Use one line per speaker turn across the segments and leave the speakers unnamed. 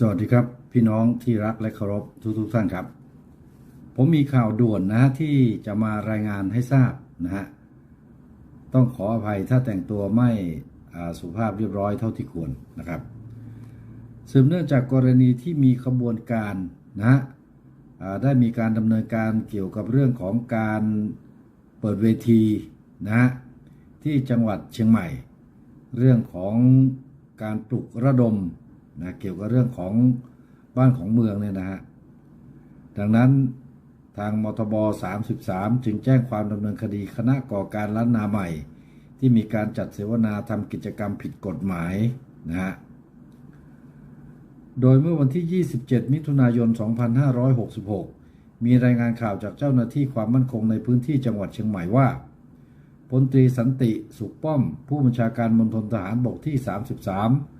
สวัสดีครับ พี่น้องที่รักและเคารพทุกทุกท่านครับ ผมมีข่าวด่วนนะฮะที่จะมารายงานให้ทราบนะฮะต้องขออภัยถ้าแต่งตัวไม่สุภาพเรียบร้อยเท่าที่ควรนะครับสืบเนื่องจากกรณีที่มีขบวนการนะฮะได้มีการดำเนินการเกี่ยวกับเรื่องของการเปิดเวทีนะฮะที่จังหวัดเชียงใหม่ เรื่องของการปลุกระดม นะเกี่ยวกับเรื่องของบ้านของเมืองเนี่ยนะฮะดังนั้นทางมทบ 33 จึงแจ้งความดำเนินคดีคณะก่อการล้านนาใหม่ ที่มีการจัดเสวนาทำกิจกรรมผิดกฎหมายนะฮะโดยเมื่อวันที่ 27 มิถุนายน 2566 มีรายงานข่าวจากเจ้าหน้าที่ความมั่นคงในพื้นที่จังหวัดเชียงใหม่ว่าพลตรีสันติ สุขป้อม ผู้บัญชาการมณฑลทหารบกที่ 33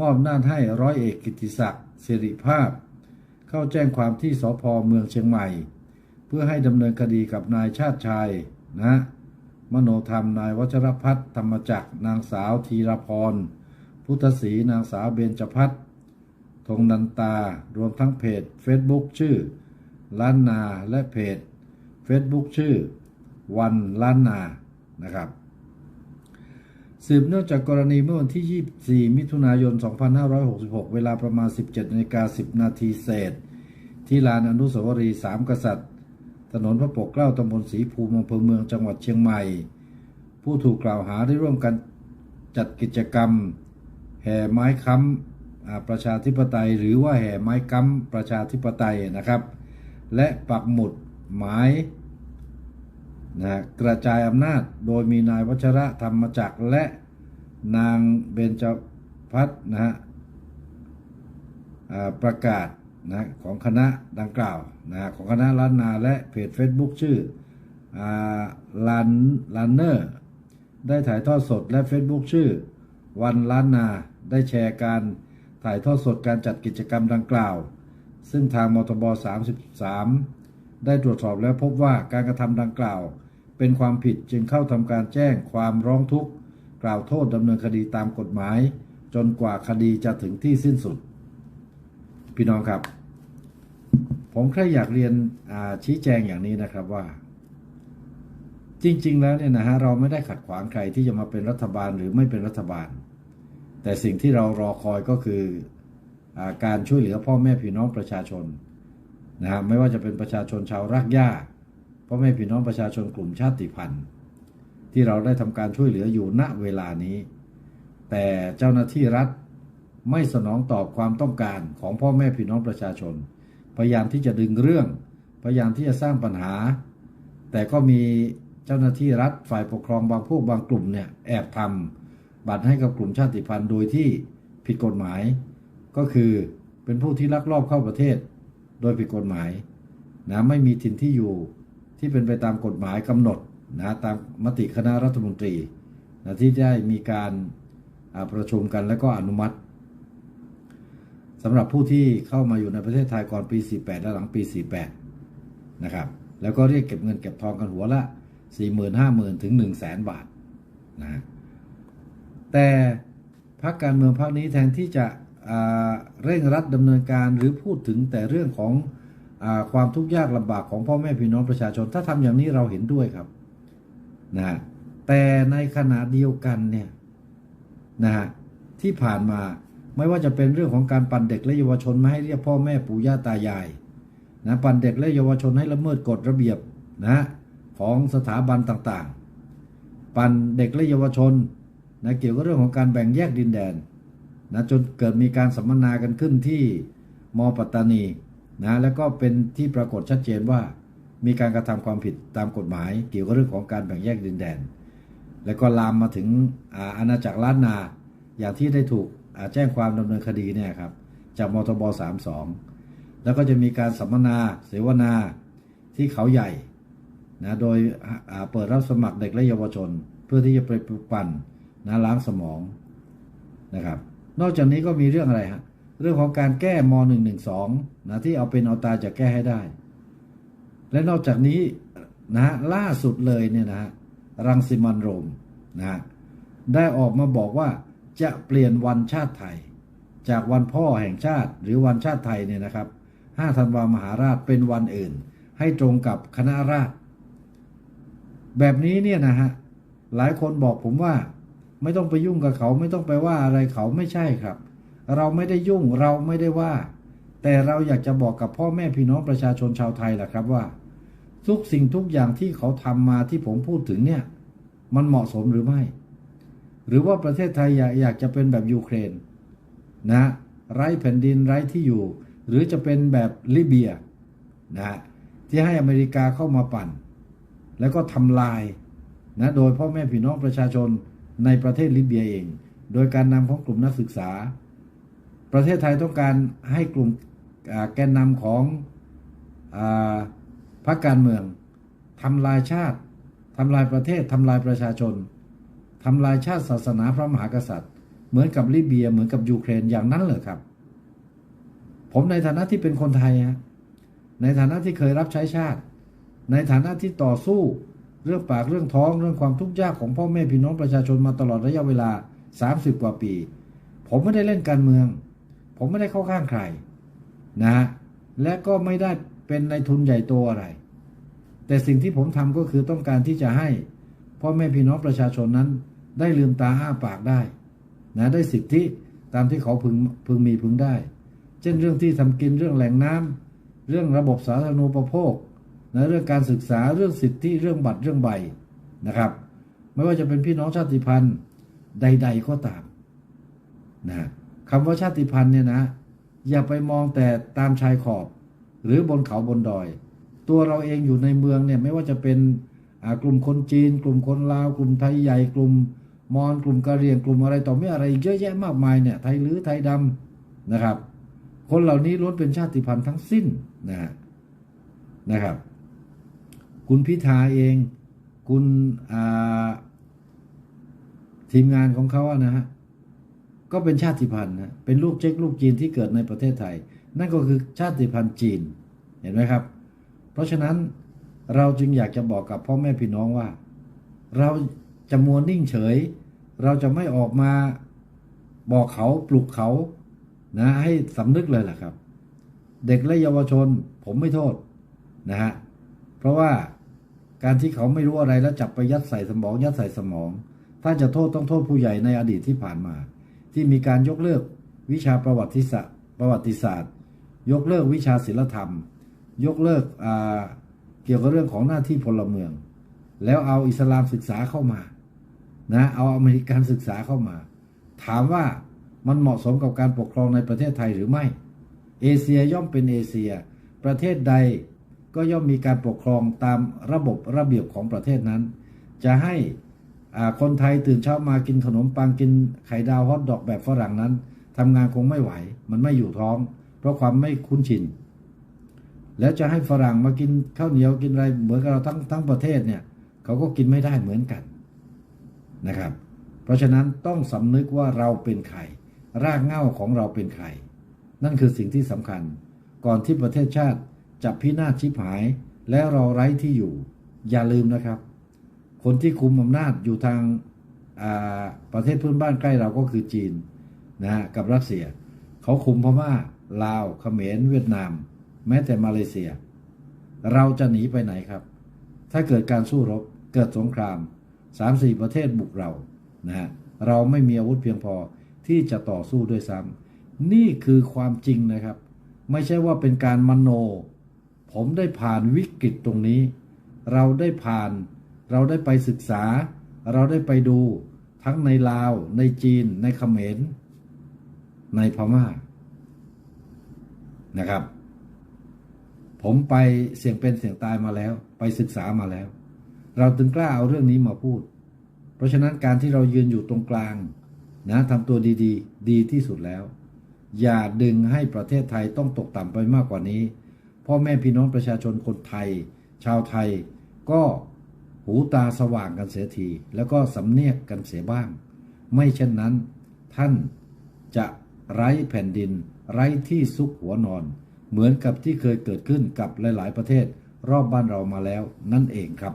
มอบหน้าให้ร้อยเอกกิติศักดิ์สิริภาพ เข้าแจ้งความที่สพเมืองเชียงใหม่ เพื่อให้ดำเนินคดีกับนายชาติชายนะ มโนธรรมนายวัชรพัฒน์ธรรมจักรนางสาวธีรพร พุทธศรีนางสาวเบญจพัฒน์ธงนันตารวมทั้งเพจ Facebook ชื่อ ล้านนาและเพจ Facebook ชื่อ วันล้านนานะครับ สืบเนื่องจากกรณีเมื่อวันที่ 24 มิถุนายน 2566 เวลาประมาณ 17นาฬิกา10 นาทีเศษ ที่ลานอนุสาวรีย์สามกษัตริย์ ถนนพระปกเกล้าตำบลศรีภูมิอำเภอเมืองจังหวัดเชียงใหม่ ผู้ถูกกล่าวหาได้ร่วมกันจัดกิจกรรม แห่ไม้ค้ำประชาธิปไตย หรือว่าแห่ไม้ค้ำประชาธิปไตยนะครับ และปักหมุดหมาย นะกระจายอำนาจโดยมีนายวัชระธรรมจักรและนางเบญจพัฒน์นะฮะประกาศนะของคณะดังกล่าวนะของคณะล้านนาและเพจ Facebook ชื่อลานลานเนอร์ได้ถ่ายทอดสดและ Facebook ชื่อ วันล้านนาได้แชร์การถ่ายทอดสดการจัดกิจกรรมดังกล่าว ซึ่งทางมทบ 33 ได้ตรวจสอบแล้วพบว่าการกระทำดังกล่าว เป็นความผิดจึงเข้าทำการแจ้งความร้องทุกข์ กล่าวโทษดำเนินคดีตามกฎหมาย จนกว่าคดีจะถึงที่สิ้นสุด พี่น้องครับ ผมแค่อยากเรียนชี้แจงอย่างนี้นะครับว่า จริง ๆ แล้วเนี่ยนะฮะเราไม่ได้ขัดขวางใครที่จะมาเป็นรัฐบาลหรือไม่เป็นรัฐบาล แต่สิ่งที่เรารอคอยก็คืออการช่วยเหลือพ่อแม่พี่น้องประชาชนนะฮะไม่ว่าจะเป็นประชาชนชาวรากหญ้า พ่อแม่พี่น้องประชาชนกลุ่มชาติพันธุ์ ที่เราได้ทำการช่วยเหลืออยู่ณเวลานี้ แต่เจ้าหน้าที่รัฐไม่สนองตอบความต้องการของพ่อแม่พี่น้องประชาชน พยายามที่จะดึงเรื่อง พยายามที่จะสร้างปัญหา แต่ก็มีเจ้าหน้าที่รัฐฝ่ายปกครองบางพวกบางกลุ่มเนี่ยแอบทำบัตรให้กับกลุ่มชาติพันธุ์โดยที่ผิดกฎหมาย ก็คือเป็นผู้ที่ลักลอบเข้าประเทศ โดยผิดกฎหมายนะไม่มีถิ่นที่อยู่ ที่เป็นไปตามกฎหมายกำหนดนะตามมติคณะรัฐมนตรีนะที่ได้มีการประชุมกันและก็อนุมัติสำหรับผู้ที่เข้ามาอยู่ในประเทศไทยก่อนปี 48 และหลังปี 48 นะครับ แล้วก็เรียกเก็บเงินเก็บทองกันหัวละ 40,000 50,000 ถึง 1 0 0 0 0แสนบาทนะฮะแต่พรรคการเมืองพรรคนี้แทนที่จะเร่งรัดดำเนินการหรือพูดถึงแต่เรื่องของ ความทุกข์ยากลำบากของพ่อแม่พี่น้องประชาชน ถ้าทำอย่างนี้เราเห็นด้วยครับนะฮะแต่ในขณะเดียวกันเนี่ยนะฮะที่ผ่านมาไม่ว่าจะเป็นเรื่องของการปั่นเด็กและเยาวชนไม่ให้เรียกพ่อแม่ปู่ย่าตายายนะปั่นเด็กและเยาวชนให้ละเมิดกฎระเบียบนะฮะของสถาบันต่างๆ ปั่นเด็กและเยาวชนนะเกี่ยวกับเรื่องของการแบ่งแยกดินแดนนะจนเกิดมีการสัมมนากันขึ้นที่มปัตตานี นะแล้วก็เป็นที่ปรากฏชัดเจนว่า มีการกระทำความผิดตามกฎหมาย เกี่ยวกับเรื่องของการแบ่งแยกดินแดน แล้วก็ลามมาถึงอาอาณาจักรล้านนา อย่างที่ได้ถูกแจ้งความดำเนินคดีเนี่ยครับจากมทบ 32 แล้วก็จะมีการสัมมนาเสวนาที่เขาใหญ่นะโดยเปิดรับสมัครเด็กและเยาวชน เพื่อที่จะไปปลุกปั่นนะล้างสมองนะครับ นอกจากนี้ก็มีเรื่องอะไรฮะ เรื่องของการแก้ม .112 นะที่เอาเป็นเอาตายจะแก้ให้ได้ และนอกจากนี้นะฮะล่าสุดเลยเนี่ยนะฮะรังสิมันโรมนะฮะได้ออกมาบอกว่าจะเปลี่ยนวันชาติไทย จากวันพ่อแห่งชาติหรือวันชาติไทยเนี่ยนะครับ 5 ธันวามหาราชเป็นวันอื่น ให้ตรงกับคณะราษฎรแบบนี้เนี่ยนะฮะหลายคนบอกผมว่า ไม่ต้องไปยุ่งกับเขาไม่ต้องไปว่าอะไรเขาไม่ใช่ครับ เราไม่ได้ยุ่งเราไม่ได้ว่า แต่เราอยากจะบอกกับพ่อแม่พี่น้องประชาชนชาวไทยแหละครับว่า ทุกสิ่งทุกอย่างที่เขาทำมาที่ผมพูดถึงเนี่ย มันเหมาะสมหรือไม่ หรือว่าประเทศไทยอยากอยากจะเป็นแบบยูเครน นะ ไร้แผ่นดินไร้ที่อยู่ หรือจะเป็นแบบลิเบียนะที่ให้อเมริกาเข้ามาปั่น แล้วก็ทำลายนะโดยพ่อแม่พี่น้องประชาชนในประเทศลิเบียเอง โดยการนำของกลุ่มนักศึกษา ประเทศไทยต้องการให้กลุ่มแกนนำของอพรรคการเมืองทำลายชาติทำลายประเทศทำลายประชาชนทำลายชาติศาสนาพระมหากษัตริย์ เหมือนกับลิเบียเหมือนกับยูเครนอย่างนั้นเลยครับ ผมในฐานะที่เป็นคนไทยฮะในฐานะที่เคยรับใช้ชาติ ในฐานะที่ต่อสู้เรื่องปากเรื่องท้องเรื่องความทุกข์ยากของพ่อแม่พี่น้องประชาชนมาตลอดระยะเวลา 30 กว่าปี ผมไม่ได้เล่นการเมือง ผมไม่ได้เข้าข้างใครนะฮะและก็ไม่ได้เป็นในทุนใหญ่โตอะไร แต่สิ่งที่ผมทำก็คือต้องการที่จะให้พ่อแม่พี่น้องประชาชนนั้น ได้ลืมตาอ้าปากได้นะได้สิทธิตามที่เขาพึงพึงมีพึงได้ เช่นเรื่องที่ทำกินเรื่องแหล่งน้ำเรื่องระบบสาธารณูปโภคนะเรื่องการศึกษาเรื่องสิทธิเรื่องบัตรเรื่องใบนะครับ ไม่ว่าจะเป็นพี่น้องชาติพันธุ์ใด ๆก็ตามนะ คำว่าชาติพันธุ์เนี่ยนะ อย่าไปมองแต่ตามชายขอบ หรือบนเขาบนดอย ตัวเราเองอยู่ในเมืองเนี่ยไม่ว่าจะเป็นกลุ่มคนจีน กลุ่มคนลาว กลุ่มไทยใหญ่กลุ่มมอญกลุ่มกะเหรี่ยงกลุ่มอะไรต่อไม่อะไรเยอะแยะมากมายเนี่ยไทยหรือไทยดำนะครับ คนเหล่านี้ล้วนเป็นชาติพันธุ์ทั้งสิ้นนะฮะนะครับ คุณพิธาเอง คุณทีมงานของเขาอะนะฮะ ก็เป็นชาติพันธุ์นะเป็นลูกเจ๊กลูกจีนที่เกิดในประเทศไทย นั่นก็คือชาติพันธุ์จีนเห็นไหมครับ เพราะฉะนั้นเราจึงอยากจะบอกกับพ่อแม่พี่น้องว่า เราจะมัวนิ่งเฉย เราจะไม่ออกมาบอกเขาปลุกเขานะให้สำนึกเลยล่ะครับ เด็กและเยาวชนผมไม่โทษนะฮะเพราะว่าการที่เขาไม่รู้อะไรแล้วจับไปยัดใส่สมองยัดใส่สมอง ถ้าจะโทษต้องโทษผู้ใหญ่ในอดีตที่ผ่านมา ที่มีการยกเลิกวิชาประวัติศาสตร์ประวัติศาสตร์ ยกเลิกวิชาศิลธรรม ยกเลิกเกี่ยวกับเรื่องของหน้าที่พลเมือง แล้วเอาอิสลามศึกษาเข้ามานะเอาอเมริกันศึกษาเข้ามา ถามว่ามันเหมาะสมกับการปกครองในประเทศไทยหรือไม่ เอเชียย่อมเป็นเอเชีย ประเทศใดก็ย่อมมีการปกครองตามระบบระเบียบของประเทศนั้น จะให้ คนไทยตื่นเช้ามากินขนมปังกินไข่ดาวฮอทดอกแบบฝรั่งนั้นทำงานคงไม่ไหว มันไม่อยู่ท้อง เพราะความไม่คุ้นชิน แล้วจะให้ฝรั่งมากินข้าวเหนียวกินอะไรเหมือนกับเราทั้งทั้งประเทศเนี่ยเขาก็กินไม่ได้เหมือนกันนะครับ เพราะฉะนั้นต้องสำนึกว่าเราเป็นใครรากเหง้าของเราเป็นใครนั่นคือสิ่งที่สำคัญ ก่อนที่ประเทศชาติจะพินาศชิบหาย และเราไร้ที่อยู่ อย่าลืมนะครับ คนที่คุมอำนาจอยู่ทางาประเทศเพื่อนบ้านใกล้เราก็คือจีนนะฮะกับรัสเซีย เขาคุมพม่าลาวเขมรเวียดนาม แม้แต่มาเลเซีย เราจะหนีไปไหนครับ ถ้าเกิดการสู้รบเกิดสงครามสามสี่ประเทศบุกเรานะฮะเราไม่มีอาวุธเพียงพอที่จะต่อสู้ด้วยซ้ำนี่คือความจริงนะครับ ไม่ใช่ว่าเป็นการมโน ผมได้ผ่านวิกฤตตรงนี้ เราได้ผ่าน เราได้ไปศึกษา เราได้ไปดู ทั้งในลาว ในจีน ในเขมร ในพม่า นะครับ ผมไปเสี่ยงเป็นเสี่ยงตายมาแล้ว ไปศึกษามาแล้ว เราถึงกล้าเอาเรื่องนี้มาพูด เพราะฉะนั้นการที่เรายืนอยู่ตรงกลาง นะทำตัวดีๆดดีที่สุดแล้ว อย่าดึงให้ประเทศไทยต้องตกต่ำไปมากกว่านี้พ่อแม่พี่น้องประชาชนคนไทย ชาวไทยก็ หูตาสว่างกันเสียที แล้วก็สำเนียกกันเสียบ้าง ไม่เช่นนั้น ท่านจะไร้แผ่นดิน ไร้ที่ซุกหัวนอน เหมือนกับที่เคยเกิดขึ้นกับหลาย ๆ ประเทศรอบบ้านเรามาแล้วนั่นเองครับ